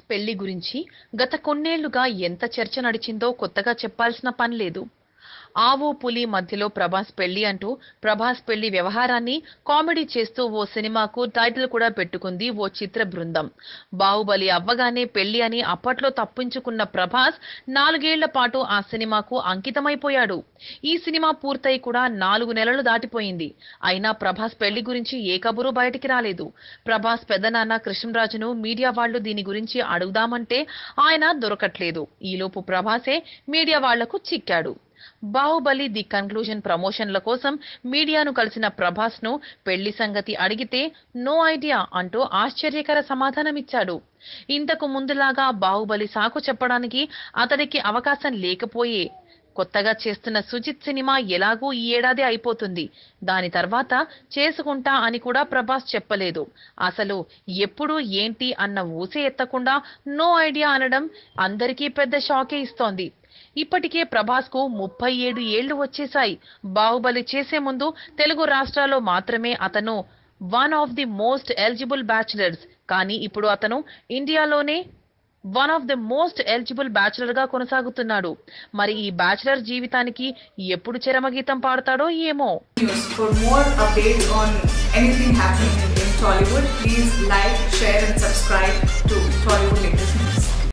పెళ్ళి గురించి గత కొన్నేళ్ళుగా ఎంత చర్చ నడిచిందో కొత్తగా చెప్పాల్సిన పని లేదు. ఆవు పులి మధ్యలో ప్రభాస్ పెళ్ళి అంటూ ప్రభాస్ పెళ్ళి వ్యవహారాన్ని కామెడీ చేస్తూ ఓ సినిమాకు టైటిల్ కూడా పెట్టుకుంది ఓ చిత్ర బృందం. బాహుబలి అవ్వగానే పెళ్ళి అని అప్పట్లో తప్పించుకున్న ప్రభాస్ నాలుగేళ్ళ పాటు ఆ సినిమాకు అంకితమైపోయాడు. ఈ సినిమా పూర్తయి కూడా నాలుగు నెలలు దాటిపోయింది. అయినా ప్రభాస్ పెళ్ళి గురించి ఏ కబురు బయటికి రాలేదు. ప్రభాస్ పెద్దనాన్న కృష్ణరాజును మీడియా వాళ్ళు దీని గురించి అడుగుదామంటే ఆయన దొరకట్లేదు. ఈలోపు ప్రభాసే మీడియా వాళ్ళకు చిక్కాడు. బాహుబలి ది కన్క్లూజన్ ప్రమోషన్ల కోసం మీడియాను కలిసిన ప్రభాస్ను పెళ్ళి సంగతి అడిగితే నో ఐడియా అంటూ ఆశ్చర్యకర సమాధానమిచ్చాడు. ఇంతకు ముందులాగా బాహుబలి సాకు చెప్పడానికి అతడికి అవకాశం లేకపోయే కొత్తగా చేస్తున్న సుజిత్ సినిమా ఎలాగూ ఈ ఏడాది అయిపోతుంది. దాని తర్వాత చేసుకుంటా అని కూడా ప్రభాస్ చెప్పలేదు. అసలు ఎప్పుడు ఏంటి అన్న ఊసే ఎత్తకుండా నో ఐడియా అనడం అందరికీ పెద్ద షాకే ఇస్తోంది. ఇప్పటికే ప్రభాస్కు ముప్పై ఏడు ఏళ్ళు వచ్చేశాయి బాహుబలి చేసే ముందు తెలుగు రాష్ట్రాల్లో మాత్రమే అతను one of the most eligible bachelors కానీ ఇప్పుడు అతను ఇండియాలోనే one of the most eligible బ్యాచులర్గా కొనసాగుతున్నాడు మరి ఈ బ్యాచులర్ జీవితానికి ఎప్పుడు చరమగీతం పాడతాడో ఏమో news. For more updates on anything happening Tollywood in Tollywood.